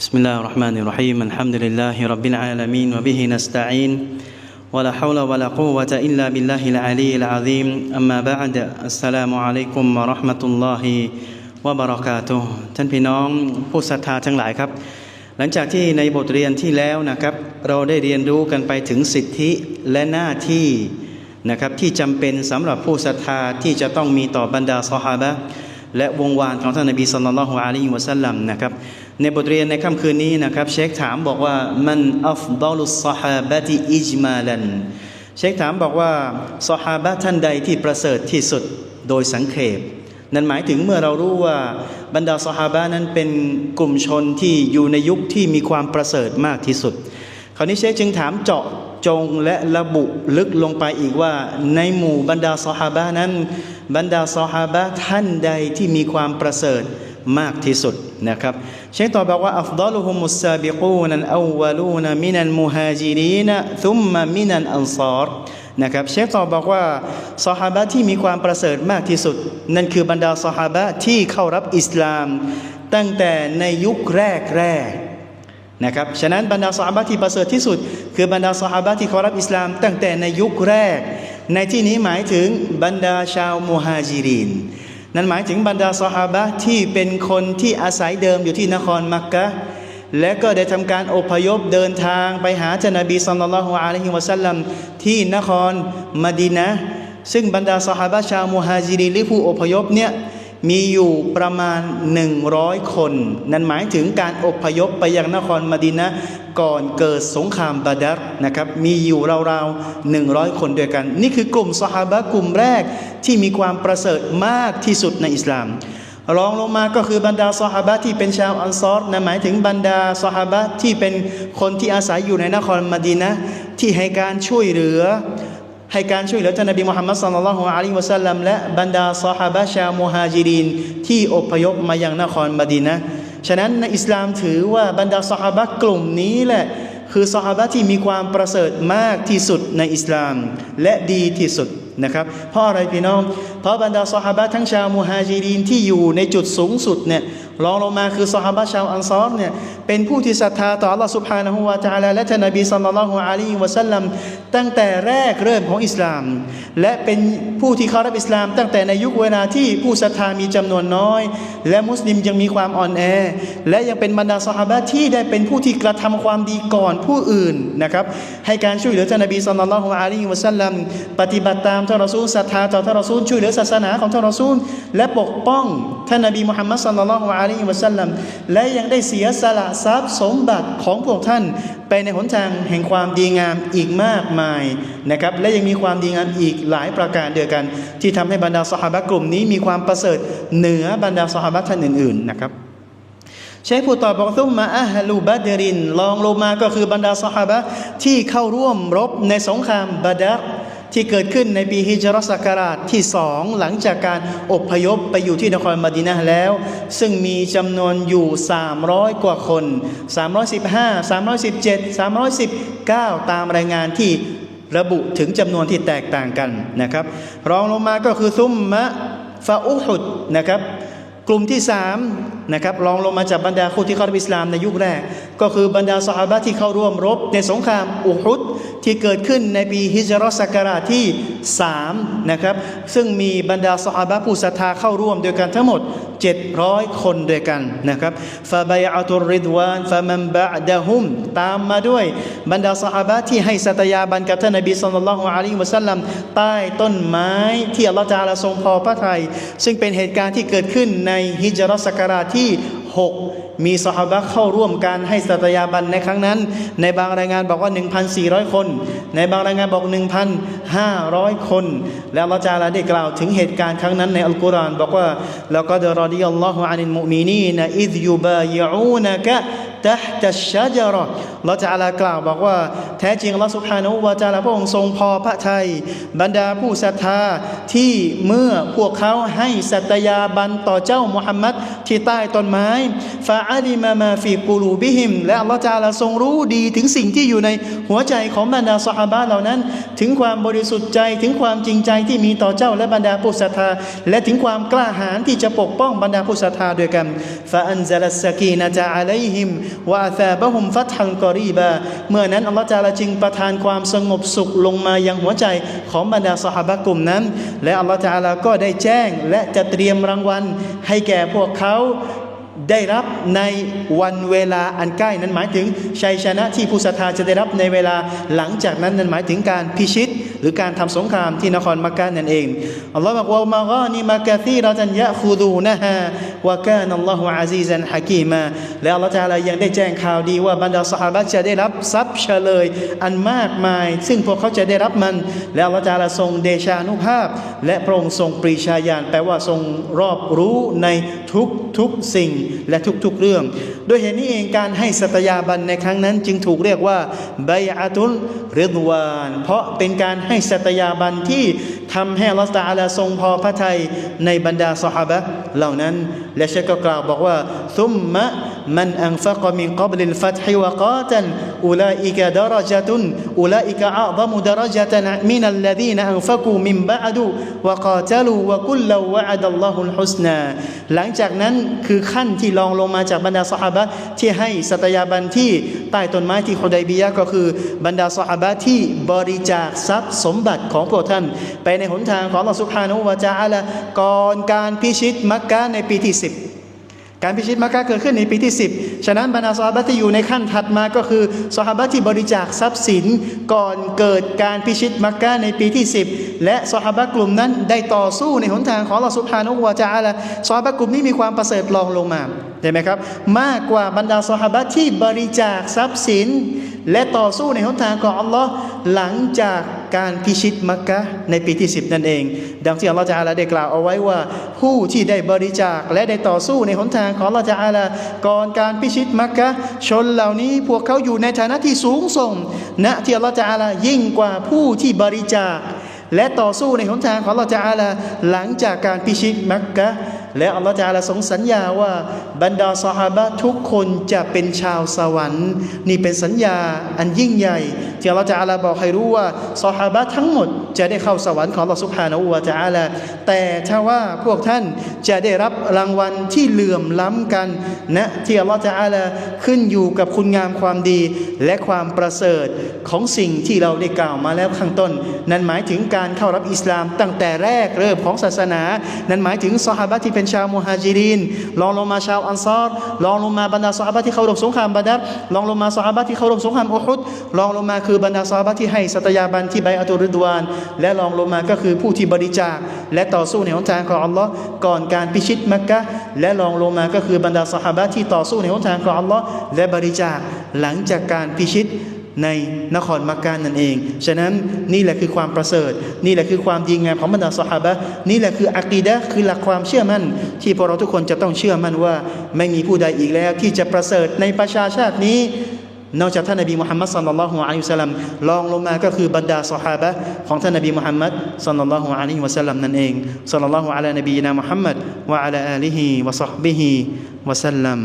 بسم الله الرحمن الرحيم الحمد لله رب العالمين وبه نستعين ولا حول ولا قوة إلا بالله العلي العظيم أما بعد السلام عليكم ورحمة الله وبركاته ท่านพี่น้องผู้ศรัทธาทั้งหลายครับ หลังจากที่ในบทเรียนที่แล้วนะครับ เราได้เรียนรู้กันไปถึงสิทธิและหน้าที่นะครับที่จำเป็นสำหรับผู้ศรัทธาที่จะต้องมีต่อบรรดาซอฮาบะห์และวงวานของท่านนบีสุลต่านละฮ์อะลัยฮิวะสัลลัมนะครับ ในบทเรียนในค่ำคืนนี้นะครับ เชคถามบอกว่ามันอัฟดอลุสซอฮาบะติอิจมาลันเชคถามบอกว่าซอฮาบะท่านใดที่ประเสริฐที่สุดโดยสังเขปนั่นหมายถึงเมื่อเรารู้ว่าบรรดาสหาบะนั้นเป็นกลุ่มชนที่อยู่ในยุคที่มีความประเสริฐมากที่สุด คราวนี้เชคจึงถามเจาะจงและระบุลึกลงไปอีกว่า ในหมู่บรรดาสหาบะนั้น บรรดาสหาบะท่านใดที่มีความประเสริฐ มากที่สุดนะครับเชคตอบบอกว่าอัฟดอลุฮุมุสซาบิกูนันอาวลูนมินันมุฮาจิรีนทุมมะมินันอันซอรนะครับเชฟตอบบอกว่าซอฮาบะที่มีความประเสริฐมากที่สุด นั่นคือบรรดาซอฮาบะที่เข้ารับอิสลาม ตั้งแต่ในยุคแรกแรกนะครับฉะนั้นบรรดาซอฮาบะที่ประเสริฐที่สุด คือบรรดาซอฮาบะที่เข้ารับอิสลาม ตั้งแต่ในยุคแรก ในที่นี้หมายถึงบรรดาชาวมุฮาจิริน นั่นหมายถึงบรรดาสหาบะที่เป็นคนที่อาศัยเดิมอยู่ที่นครมักกะและก็ได้ทำการอพยพเดินทางไปหาท่านนบีสัลลัลลอฮุอะลัยฮิวะสัลลัมที่นครมดีนะซึ่งบรรดาสหาบะชาวมุฮาจิริหรือผู้อพยพเนี่ย มีอยู่ประมาณ 100 คน นั่นหมายถึงการอพยพไปยังนครมดีนะก่อนเกิดสงครามบาดัรนะครับ มีอยู่ราวๆ 100 คนด้วยกัน นี่คือกลุ่มสหาบะกลุ่มแรกที่มีความประเสริฐมากที่สุดในอิสลามรองลงมาก็คือบรรดาซอฮาบะที่เป็นชาวอันซอรนะหมายถึงบรรดาซอฮาบะที่เป็นคนที่อาศัยอยู่ในนครมดีนะที่ให้การช่วยเหลือ ให้การช่วยเหลือท่านนบีมุฮัมมัดสัลลัลลอฮุอะลัยฮิวะสัลลัมและบรรดาซอฮาบะชาวมุฮาจิรินที่อพยพมายังนครมดีนะฉะนั้นในอิสลามถือว่าบรรดาซอฮาบะกลุ่มนี้แหละคือซอฮาบะที่มีความประเสริฐมากที่สุดในอิสลามและดีที่สุดนะครับเพราะอะไรพี่น้อง เพราะบรรดาซอฮาบะทั้งชาวมุฮาจิรินที่อยู่ในจุดสูงสุดเนี่ยรองลงมาคือซอฮาบะชาวอันซอรเนี่ยเป็นผู้ที่ศรัทธาต่อ Allah سبحانه และ تعالى และท่านนบีสัลลัลลอฮุอะลัยฮิวะสัลลัมตั้งแต่แรกเริ่มของอิสลาม และเป็นผู้ที่เข้ารับอิสลาม ตั้งแต่ในยุคเวลาที่ผู้ศรัทธามีจำนวนน้อย และมุสลิมยังมีความอ่อนแอ และยังเป็นบรรดาซอฮาบะที่ได้เป็นผู้ที่กระทำความดีก่อนผู้อื่นนะครับให้การช่วยเหลือท่านนบีสัลลัลลอฮุอะลัยฮิวะสัลลัมปฏิบัติตามท่านรอซูลศรัทธาต่อท่านรอซูลช่วยเหลือศาสนาของท่านรอซูล และปกป้อง ท่านนบีมุฮัมมัดสัลลัลลอฮุอะลัยฮิวะสัลลัมและยังได้เสียสละทรัพย์สมบัติของพวกท่านไปในหนทางแห่งความดีงามอีกมากมายนะครับและยังมีความดีงามอีกหลายประการเดียวกัน ที่ทำให้บรรดาสหายกลุ่มนี้มีความประเสริฐเหนือบรรดาสหายท่านอื่นๆนะครับเชคผู้ตอบบอกซุมมาอะฮลูบัดรินลองลงมาก็คือบรรดาสหายที่เข้าร่วมรบในสงครามบาดัร ที่เกิดขึ้นในปีฮิจรัสกราชที่สองหลังจากการอพยพไปอยู่ที่นครมดีนะห์แล้ว ซึ่งมีจำนวนอยู่ 300 กว่าคน 315 317 319 ตามรายงานที่ระบุถึงจำนวนที่แตกต่างกันนะครับ รองลงมาก็คือซุมมะฟาอุฮุดนะครับ กลุ่มที่ 3นะครับรองลงมาจากบรรดาผู้ที่เข้ารับอิสลามในยุคแรก ก็คือบรรดาสหายที่เข้าร่วมรบในสงครามอุฮุดที่เกิดขึ้นในปีฮิจรัสกราชที่3นะครับซึ่งมีบรรดาสหายผู้ศรัทธาเข้าร่วมด้วยกันทั้งหมด 700 คนด้วยกันนะครับฟาบายอัตุริดวานฟามันบะดะฮุมตามมาด้วยบรรดาสหายที่ให้สัตยาบันกับท่านนบีสุลต่านละฮ์อะลัยฮิวะสัลลัมใต้ต้นไม้ที่อัลลอฮฺจาลาทรงพอพระทัยซึ่งเป็นเหตุการณ์ที่เกิดขึ้นในฮิจรัสกราชที่ 6 มีสหบะเข้าร่วมการให้สัตยาบันในครั้งนั้น ในบางรายงานบอกว่า 1,400 คน ในบางรายงานบอก 1,500 คน แล้วเราจาละได้กล่าวถึงเหตุการณ์ครั้งนั้นในอัลกุรอานบอกว่าแล้วก็ดรอดิอัลลอฮุอานิลมุมีนีนะอิซยูบะยูนกะตะตะชะจรอเราจะอลากล่าวบอกว่า ท้จริงอัลลอฮฺสุบฮานวาจาลาพระองค์ทรงพอพระทัยบรรดาผู้ศรัทธาที่เมื่อพวกเขาให้สัตยาบันต่อเจ้ามุฮัมมัดที่ใต้ต้นไม้ฟาอาลิมามาฟีกูลูบิหิม และอัลลอฮฺจาลาทรงรู้ดีถึงสิ่งที่อยู่ในหัวใจของบรรดาสหายเหล่านั้น ถึงความบริสุทธิ์ใจถึงความจริงใจที่มีต่อเจ้าและบรรดาผู้ศรัทธาและถึงความกล้าหาญที่จะปกป้องบรรดาผู้ศรัทธาด้วยกันฟาอันซาลัสสกีนะจาอะลัยฮิมวะอาซาบะฮุมฟัตฮันกอรีบาเมื่อนั้นอัลลอฮฺจาลาจึงประทานความสงบสุขลงมายังหัวใจของบรรดาสหายกลุ่มนั้น และอัลลอฮฺจาลาก็ได้แจ้งและจะเตรียมรางวัลให้แก่พวกเขาได้รับในวันเวลาอันใกล้นั้นหมายถึงชัยชนะที่ผู้ศรัทธาจะได้รับในเวลาหลังจากนั้นนั้นหมายถึงการพิชิต หรือการทำสงครามที่นครมักกะนั่นเองอัลลอฮฺบอกว่ามากานีมากะซีเราจันยะคูดูนะฮะ วะกานัลลอฮฺอาซีซันฮะกีมาและอัลลอฮฺตาลายังได้แจ้งข่าวดีว่าบรรดาสหายจะได้รับทรัพย์เฉลยอันมากมาย ซึ่งพวกเขาจะได้รับมัน และอัลลอฮฺตาลาทรงเดชานุภาพ และพระองค์ทรงปรีชาญาณแปลว่าทรงรอบรู้ในทุกทุกสิ่งและทุกๆเรื่อง โดยเหตุนี้เองการให้สัตยาบันในครั้งนั้นจึงถูกเรียกว่าไบอาตุลเริดวาน เพราะเป็นการให้สัตยาบันที่ ทำให้อัลอสตาอาลาทรงพอพระทัยในบรรดาสหายเหล่านั้น และเชก็กล่าวบอกว่าซุมมะมันอังฟักมินกับลิลฟัตฮิวะกาตันอุลาอิกะดารจตุนอุลาอิกะอัลมุดารจตันมินัลลดีนอังฟักูมินบะดูวะกาตลูวะกุลลวะอัดัลลอฮุลฮุสนาหลังจากนั้นคือขั้นที่รองลงมาจากบรรดาสหายที่ให้สัตยาบันที่ใต้ต้นไม้ที่ฮุดัยบียะก็คือบรรดาสหายที่บริจาคทรัพย์สมบัติของพวกท่าน ไปในหนทางของอัลลอฮฺสุบฮานะฮูวะจาอาลาก่อนการพิชิตมักกะในปีที่10 การพิชิตมักกะเกิดขึ้นในปีที่ 10 ฉะนั้นบรรดาซอฮาบะที่อยู่ในขั้นถัดมาก็คือซอฮาบะที่บริจาคทรัพย์สินก่อนเกิดการพิชิตมักกะในปีที่ 10 และซอฮาบะกลุ่มนั้นได้ต่อสู้ในหนทางของอัลลอฮฺซุบฮานะฮูวะจาอาลาซอฮาบะกลุ่มนี้มีความประเสริฐรองลงมาเห็นไหมครับ มากกว่าบรรดาซอฮาบะที่บริจาคทรัพย์สิน และต่อสู้ในหนทางของอัลลอฮ์หลังจาก การพิชิตมักกะในปีที่ 10 นั่นเอง ดังที่อัลลอฮฺจะอาลาได้กล่าวเอาไว้ว่า ผู้ที่ได้บริจาคและได้ต่อสู้ในหนทางของอัลลอฮฺจะอาลาก่อนการพิชิตมักกะชนเหล่านี้พวกเขาอยู่ในฐานะที่สูงส่งณที่อัลลอฮฺจะอาลายิ่งกว่าผู้ที่บริจาคและต่อสู้ในหนทางของอัลลอฮฺจะอาลาหลังจากการพิชิตมักกะ และอัลลอฮฺจาลาทรงสัญญาว่าบรรดาสหายทุกคนจะเป็นชาวสวรรค์ นี่เป็นสัญญาอันยิ่งใหญ่ที่อัลลอฮฺจาลาบอกให้รู้ว่าสหายทั้งหมดจะได้เข้าสวรรค์ของอัลลอฮฺสุบฮานะฮูวะจาลาแต่ถ้าว่าพวกท่านจะได้รับรางวัลที่เหลื่อมล้ำกันนะที่อัลลอฮฺจาลาขึ้นอยู่กับคุณงามความดีและความประเสริฐของสิ่งที่เราได้กล่าวมาแล้วข้างต้น นั่นหมายถึงการเข้ารับอิสลามตั้งแต่แรกเริ่มของศาสนา นั่นหมายถึงสหายที่เป็นชาวมุฮาจิรินลองลงมาชาวอันซอรลองลงมาบรรดาสหายที่เขาร่วมสงครามบาดัรลองลงมาสหายที่เขาร่วมสงครามอุฮุดลองลงมาคือบรรดาสหายที่ให้สัตยาบันที่ใบอัตุริดวาน และลองลงมาก็คือผู้ที่บริจาค และต่อสู้ในหนทางของอัลลอฮ์ก่อนการพิชิตมักกะและลองลงมาก็คือบรรดาสหายที่ต่อสู้ในหนทางของอัลลอฮ์และบริจาคหลังจากการพิชิต ในนครมักกะนั่นเอง ฉะนั้นนี่แหละคือความประเสริฐ นี่แหละคือความดีงามของบรรดาสหายนี่แหละคืออักีดะคือหลักความเชื่อมั่น ที่พวกเราทุกคนจะต้องเชื่อมั่นว่า ไม่มีผู้ใดอีกแล้ว ที่จะประเสริฐในประชาชาตินี้ นอกจากท่านนบีมุฮัมมัดสัลลัลลอฮุอะลัยฮิวสัลลัมลองลงมาก็คือบรรดาสหายของท่านนบีมุฮัมมัดสัลลัลลอฮุอะลัยฮิวสัลลัมนั่นเองสัลลัลลอฮุอะลานบีนะมุฮัมมัดวะอะลาอาลิฮิวะซอฮบิฮิวะสัลลัม